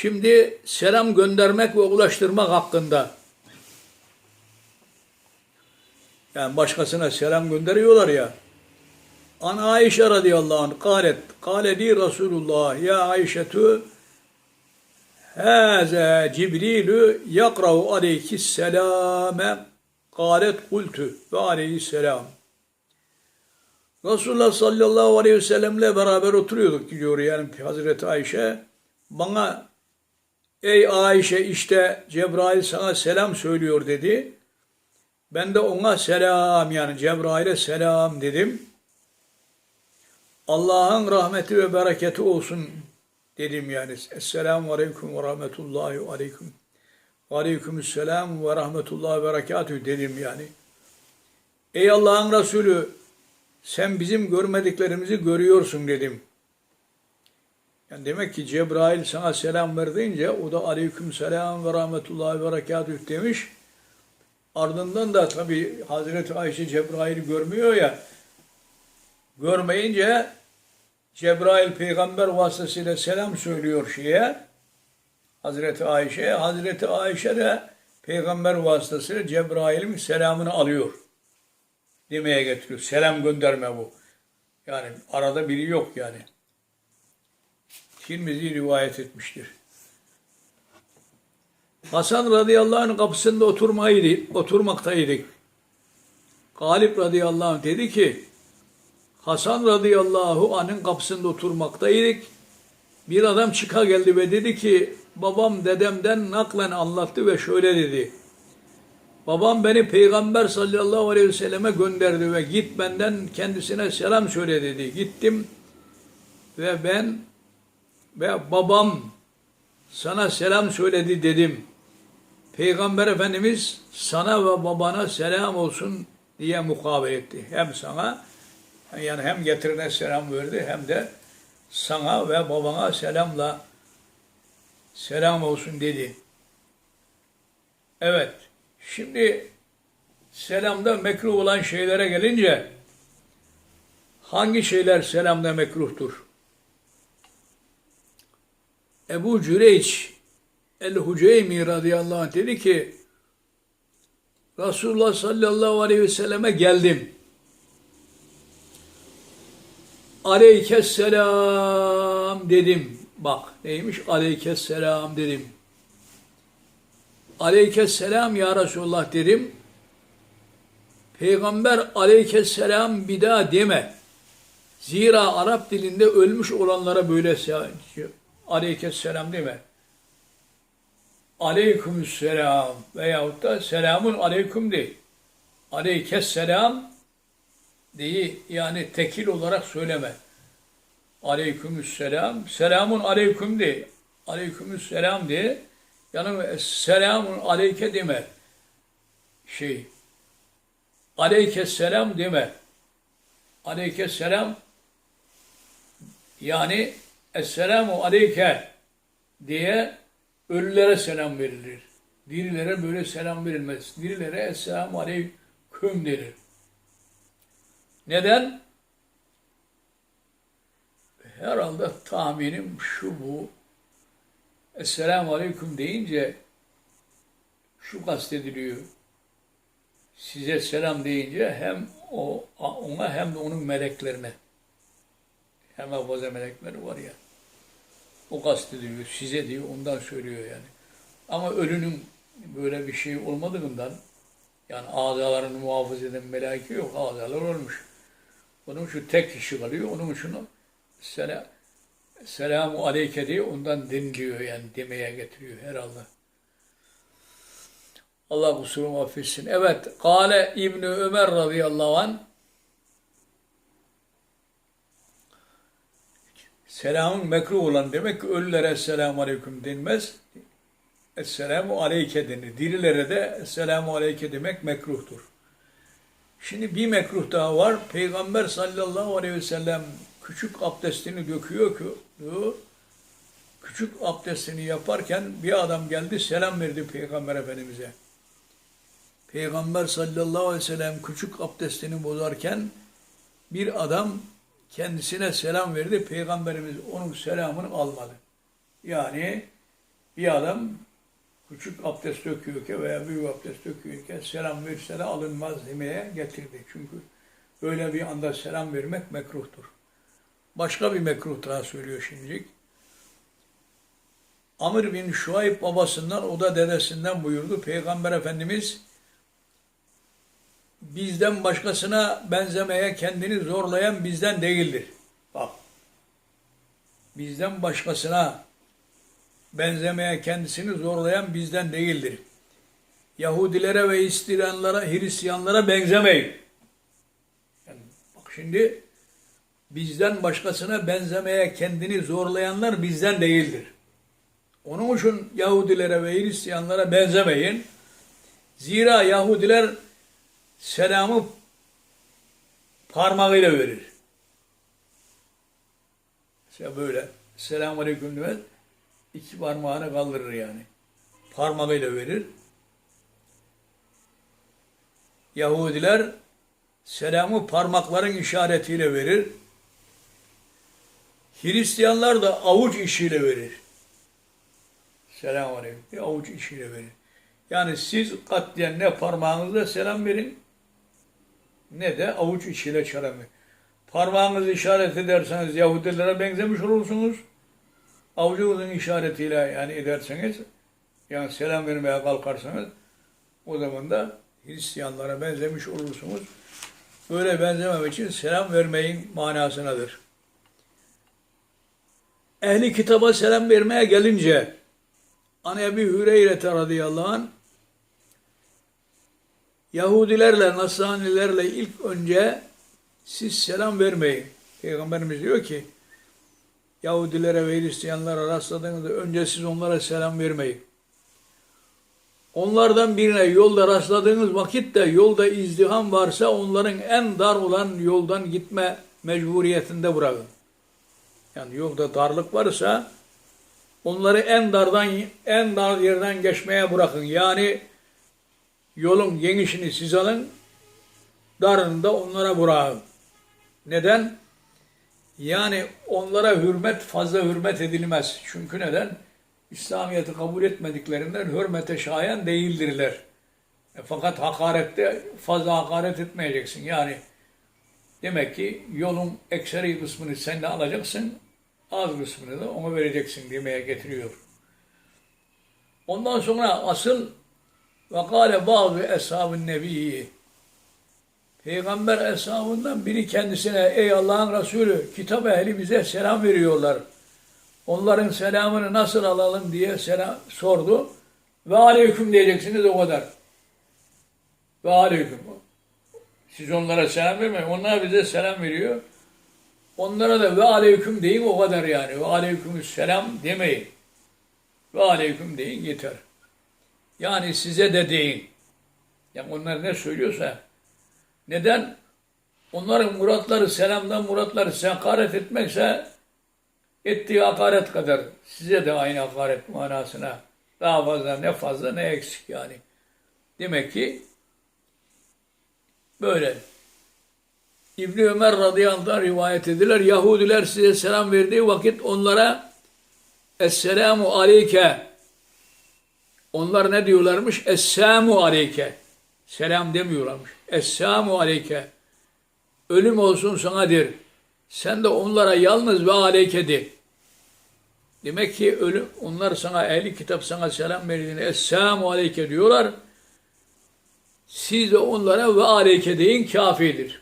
Şimdi selam göndermek ve ulaştırmak hakkında. Yani başkasına selam gönderiyorlar ya. An Ayşe radıyallahu anh kalet. Kaledi Resulullah ya Ayşetü Hâze Cibrilü yakrahu aleyhisselâme kalet kultu ve aleyhisselam. Resulullah sallallahu aleyhi ve sellemle beraber oturuyorduk diyor yani Hazreti Ayşe. Bana ey Ayşe işte Cebrail sana selam söylüyor dedi. Ben de ona selam yani Cebrail'e selam dedim. Allah'ın rahmeti ve bereketi olsun dedim yani. Esselamu aleyküm ve rahmetullahi aleyküm. Ve aleykümselam ve rahmetullahi ve berekatühü dedim yani. Ey Allah'ın Resulü sen bizim görmediklerimizi görüyorsun dedim. Yani demek ki Cebrail sana selam verdiğince o da aleyküm selam ve rahmetullahi ve berekatüh demiş. Ardından da tabi Hazreti Ayşe Cebrail'i görmüyor ya. Görmeyince Cebrail peygamber vasıtasıyla selam söylüyor şeye. Hazreti Ayşe. Hazreti Ayşe de peygamber vasıtasıyla Cebrail'in selamını alıyor. Demeye getiriyor. Selam gönderme bu. Yani arada biri yok yani. Tirmizi rivayet etmiştir. Hasan radıyallahu anh kapısında oturmaydı, oturmaktaydık. Galip radıyallahu anh dedi ki, Hasan radıyallahu anh'ın kapısında oturmaktaydık. Bir adam çıka geldi ve dedi ki, babam dedemden naklen anlattı ve şöyle dedi. Babam beni Peygamber sallallahu aleyhi ve selleme gönderdi ve git benden kendisine selam söyle dedi. Gittim ve ben ve babam sana selam söyledi dedim. Peygamber Efendimiz sana ve babana selam olsun diye mukabele etti. Hem sana yani hem getirine selam verdi hem de sana ve babana selamla selam olsun dedi. Evet. Şimdi selamda mekruh olan şeylere gelince hangi şeyler selamda mekruhtur? Ebu Cüreyç el-Huceymi radıyallahu anh dedi ki Resulullah sallallahu aleyhi ve selleme geldim. Aleykesselam dedim. Bak neymiş? Aleykesselam dedim. Aleykesselam ya Resulullah dedim. Peygamber aleykesselam bir daha deme. Zira Arap dilinde ölmüş olanlara böyle aleykesselam deme. Aleykümselam veyahut da selamun aleyküm de. Aleykesselam deyi yani tekil olarak söyleme. Aleykümselam, selamun aleyküm de. Aleykümselam de. Yani selamun aleyke deme. Şey, aleykesselam deme. Aleykesselam yani Esselamu aleyke diye ölülere selam verilir. Dirilere böyle selam verilmez. Dirilere Esselamu aleyküm denir. Neden? Herhalde tahminim şu bu. Esselamu aleyküm deyince şu kastediliyor. Size selam deyince hem o ona hem de onun meleklerine. Hafıza melekleri var ya. O kastediliyor. Size diyor ondan söylüyor yani. Ama ölünün böyle bir şey olmadığından yani azalarını muhafaza eden melaike yok. Azalar ölmüş. Onun için tek kişi kalıyor. Onun için selam, selamu aleyke diye ondan deniliyor yani demeye getiriyor herhalde. Allah kusurumu affetsin. Evet. Kale İbni Ömer radıyallahu anh Selamın mekruh olan demek ki ölülere selamu aleyküm denmez. Esselamu aleyke denir. Dirilere de esselamu aleyke demek mekruhtur. Şimdi bir mekruh daha var. Peygamber sallallahu aleyhi ve sellem küçük abdestini döküyor ki küçük abdestini yaparken bir adam geldi selam verdi Peygamber Efendimiz'e. Peygamber sallallahu aleyhi ve sellem küçük abdestini bozarken bir adam kendisine selam verdi. Peygamberimiz onun selamını almadı. Yani bir adam küçük abdest döküyorken veya büyük abdest döküyorken selam verse de alınmaz demeye getirdi. Çünkü böyle bir anda selam vermek mekruhtur. Başka bir mekruh daha söylüyor şimdilik. Amr bin Şuayb babasından, o da dedesinden buyurdu. Peygamber Efendimiz bizden başkasına benzemeye kendini zorlayan bizden değildir. Bak. Bizden başkasına benzemeye kendisini zorlayan bizden değildir. Yahudilere ve İstiranlara, Hristiyanlara benzemeyin. Yani bak şimdi bizden başkasına benzemeye kendini zorlayanlar bizden değildir. Onun için Yahudilere ve Hristiyanlara benzemeyin. Zira Yahudiler selamı parmağıyla verir. Mesela böyle selamun aleyküm demez. iki parmağını kaldırır yani. Parmağıyla verir. Yahudiler selamı parmakların işaretiyle verir. Hristiyanlar da avuç işiyle verir. Selamun aleyküm. avuç işiyle verir. Yani siz katliyen ne parmağınızla selam verin ne de avuç içiyle verin. Parmağınızı işaret ederseniz Yahudilere benzemiş olursunuz. Avucunuzun işaretiyle yani ederseniz yani selam vermeye kalkarsanız o zaman da Hristiyanlara benzemiş olursunuz. Böyle benzememek için selam vermeyin manasınadır. Ehli kitaba selam vermeye gelince An Ebi Hüreyre radıyallahu anh Yahudilerle, Nasranilerle ilk önce siz selam vermeyin. Peygamberimiz diyor ki Yahudilere ve Hristiyanlara rastladığınızda önce siz onlara selam vermeyin. Onlardan birine yolda rastladığınız vakitte yolda izdiham varsa onların en dar olan yoldan gitme mecburiyetinde bırakın. Yani yolda darlık varsa onları en dardan en dar yerden geçmeye bırakın. Yani yolun genişini siz alın, darını da onlara bırakın. Neden? Yani onlara hürmet fazla hürmet edilmez. Çünkü neden? İslamiyet'i kabul etmediklerinden hürmete şayan değildirler. E, fakat hakarette fazla hakaret etmeyeceksin. Yani demek ki yolun ekseri kısmını sen de alacaksın, az kısmını da ona vereceksin demeye getiriyor. Ondan sonra asıl ve kâle bazı eshab-ı nebiyyi Peygamber eshabından biri kendisine ey Allah'ın Resulü kitap ehli bize selam veriyorlar. Onların selamını nasıl alalım diye selam sordu. Ve aleyküm diyeceksiniz o kadar. Ve aleyküm. Siz onlara selam vermeyin. Onlar bize selam veriyor. Onlara da ve aleyküm deyin o kadar yani. Ve aleyküm selam demeyin. Ve aleyküm deyin yeter. Yani size de deyin. Yani onlar ne söylüyorsa neden? Onların muratları selamdan muratları hakaret etmekse ettiği hakaret kadar size de aynı hakaret manasına daha fazla ne fazla ne eksik yani. Demek ki böyle. İbni Ömer radıyallahu rivayet edilir. Yahudiler size selam verdiği vakit onlara Esselamu aleyke onlar ne diyorlarmış? Esselamu aleyke. Selam demiyorlarmış. Esselamu aleyke. Ölüm olsun sana der. Sen de onlara yalnız ve aleyke de. Demek ki ölüm, onlar sana ehli kitap sana selam verdiğinde Esselamu aleyke diyorlar. Siz de onlara ve aleyke deyin kafidir.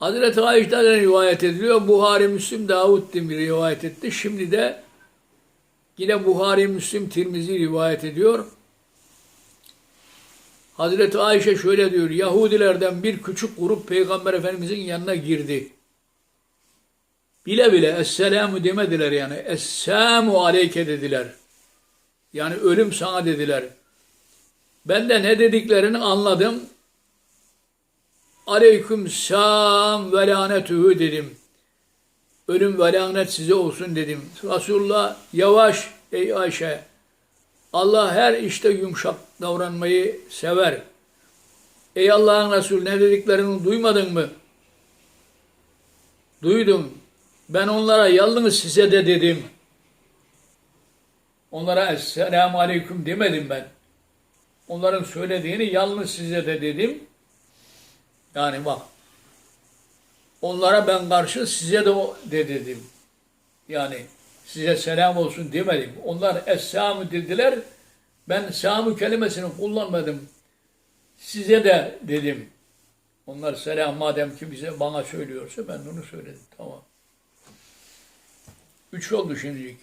Hazreti Ayşe'den rivayet ediliyor. Buhari, Müslim, Davud bir rivayet etti. Şimdi de yine Buhari, Müslim, Tirmizi rivayet ediyor. Hazreti Ayşe şöyle diyor, Yahudilerden bir küçük grup Peygamber Efendimizin yanına girdi. Bile bile Esselamu demediler yani. Esselamu aleyke dediler. Yani ölüm sana dediler. Ben de ne dediklerini anladım. Aleyküm selam ve lanetühü dedim. Ölüm ve lanet size olsun dedim. Resulullah yavaş ey Ayşe Allah her işte yumuşak davranmayı sever. Ey Allah'ın Resulü ne dediklerini duymadın mı? Duydum. Ben onlara yalnız size de dedim. Onlara Esselamu Aleyküm demedim ben. Onların söylediğini yalnız size de dedim. Yani bak. Onlara ben karşı size de o de dedim. Yani size selam olsun demedim. Onlar Esselamü dediler. Ben selamü kelimesini kullanmadım. Size de dedim. Onlar selam madem ki bize bana söylüyorsa ben onu söyledim. Tamam. Üç oldu şimdilik.